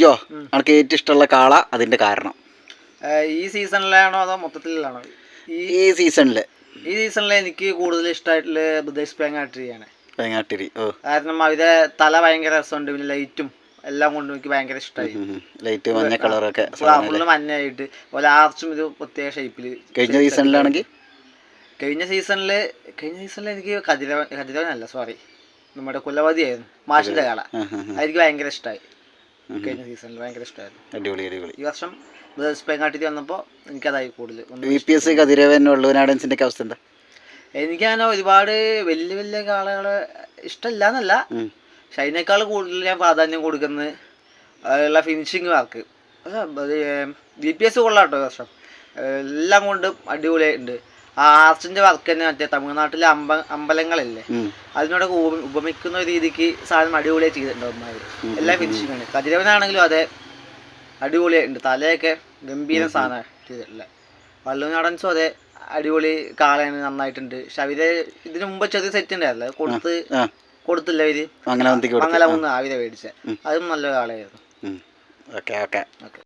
ജോ എനിക്ക് ഏറ്റവും ഇഷ്ടമുള്ള കാള അതിന്റെ കാരണം? ഈ സീസണിലാണോ അതോ മൊത്തത്തിലാണോ? ഈ സീസണിൽ ഈ സീസണിൽ എനിക്ക് കൂടുതൽ ഇഷ്ടമായിട്ടുള്ള ബ്രദേഴ്സ് പേങ്ങാട്ടിരിയാണ് പേങ്ങാട്ടിരി ഓ. കാരണം അവരുടെ തല ഭയങ്കര രസമുണ്ട് പിന്നെ ലൈറ്റും എല്ലാം കൊണ്ടും എനിക്ക് ഭയങ്കര ഇഷ്ടമായി ലൈറ്റ് മഞ്ഞ കളറൊക്കെ ഫുള്ള് മഞ്ഞായിട്ട് പോലെ ആർച്ചും ഇത് പ്രത്യേക ഷേപ്പിൽ കഴിഞ്ഞ സീസണിലാണെങ്കിൽ കഴിഞ്ഞ സീസണിൽ കഴിഞ്ഞ സീസണിൽ എനിക്ക് കതിരവൻ കതിരവനല്ല സോറി നമ്മുടെ കുലവതിയായിരുന്നു മാഷിന്റെ കാള. അതെനിക്ക് ഭയങ്കര ഇഷ്ടമായി കഴിഞ്ഞ സീസണിൽ ഭയങ്കര ഇഷ്ടമായിരുന്നു അടിപൊളി അടിപൊളി. ഈ വർഷം പേങ്ങാട്ടിരി വന്നപ്പോൾ എനിക്കതായി കൂടുതൽ വി പി എസ് കതിരവൻ വള്ളുവനാടൻസിന്റെ ഒക്കെ അവസ്ഥ എന്താ? എനിക്കങ്ങനെ ഒരുപാട് വലിയ വലിയ കാളകളെ ഇഷ്ടമില്ല എന്നല്ല. പക്ഷെ അതിനേക്കാൾ കൂടുതൽ ഞാൻ പ്രാധാന്യം കൊടുക്കുന്നത് അതിലുള്ള finishing work B P S കൊള്ളാം ഈ വർഷം. എല്ലാം കൊണ്ടും അടിപൊളിയായിട്ടുണ്ട്. ആ ആർച്ചിന്റെ വർക്ക് തന്നെ മറ്റേ തമിഴ്നാട്ടിലെ അമ്പ അമ്പലങ്ങളില്ലേ? അതിനോട് അതിനോടൊക്കെ ഉപമിക്കുന്ന രീതിക്ക് സാധനം അടിപൊളിയായി ചെയ്തിട്ടുണ്ട് എല്ലാം ഫിനിഷിംഗ് ആണ് കതിരവനാണെങ്കിലും അതെ അടിപൊളിയായിട്ടുണ്ട്. തലയൊക്കെ ഗംഭീര സാധനം ചെയ്തിട്ടില്ല വള്ളുനാടൻസും അതെ അടിപൊളി കാളയാണ് നന്നായിട്ടുണ്ട്. പക്ഷെ അവർ ഇതിനു മുമ്പ് ചെറിയ സെറ്റ് ഉണ്ടായിരുന്നു കൊടുത്ത് കൊടുത്തില്ല അവർ? മംഗലവന്തിക്ക് കൊടുത്തു മംഗലം മേടിച്ച അതും നല്ല കാളയായിരുന്നു. Okay okay. ഓക്കെ.